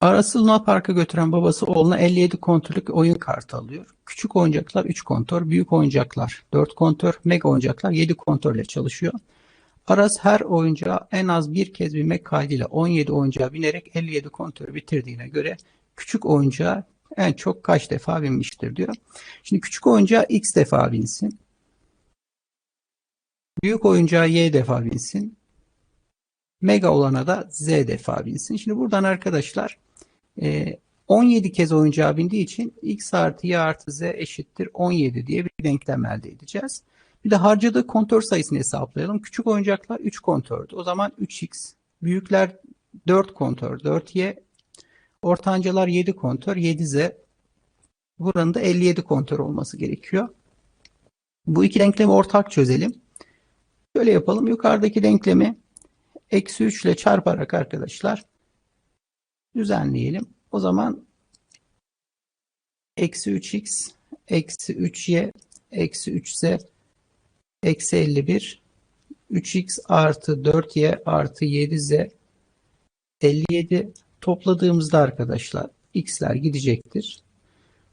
Arası Luna Park'a götüren babası oğluna 57 kontörlük oyun kartı alıyor. Küçük oyuncaklar 3 kontör, büyük oyuncaklar 4 kontör, mega oyuncaklar 7 kontörle çalışıyor. Aras her oyuncağa en az bir kez binmek kaydıyla 17 oyuncağa binerek 57 kontörü bitirdiğine göre küçük oyuncağa en çok kaç defa binmiştir diyor. Şimdi küçük oyuncağa x defa binsin. Büyük oyuncağa y defa binsin. Mega olana da z defa binsin. Şimdi buradan arkadaşlar e, 17 kez oyuncağa bindiği için x artı y artı z eşittir 17 diye bir denklem elde edeceğiz. Bir de harcadığı kontör sayısını hesaplayalım. Küçük oyuncaklar 3 kontördü. O zaman 3x. Büyükler 4 kontör 4y. Ortancalar 7 kontör 7z. Buranın da 57 kontör olması gerekiyor. Bu iki denklemi ortak çözelim. Şöyle yapalım. Yukarıdaki denklemi eksi 3 ile çarparak arkadaşlar düzenleyelim. O zaman eksi 3x eksi 3y eksi 3z eksi 51 3x artı 4y artı 7z 57 topladığımızda arkadaşlar x'ler gidecektir.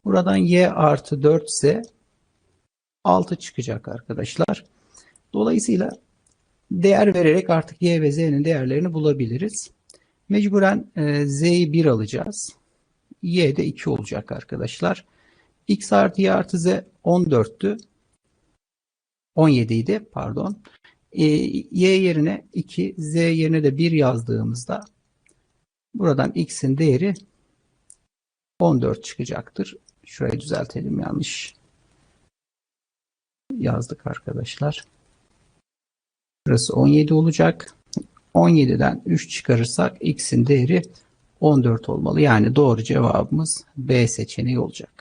Buradan y artı 4z 6 çıkacak arkadaşlar. Dolayısıyla değer vererek artık y ve z'nin değerlerini bulabiliriz. Mecburen e, z'yi 1 alacağız. y de 2 olacak arkadaşlar. x artı y artı z 14'tü. 17 idi pardon. E, y yerine 2, z yerine de 1 yazdığımızda buradan x'in değeri 14 çıkacaktır. Şurayı düzeltelim yanlış yazdık arkadaşlar. Burası 17 olacak. 17'den 3 çıkarırsak x'in değeri 14 olmalı. Yani doğru cevabımız B seçeneği olacak.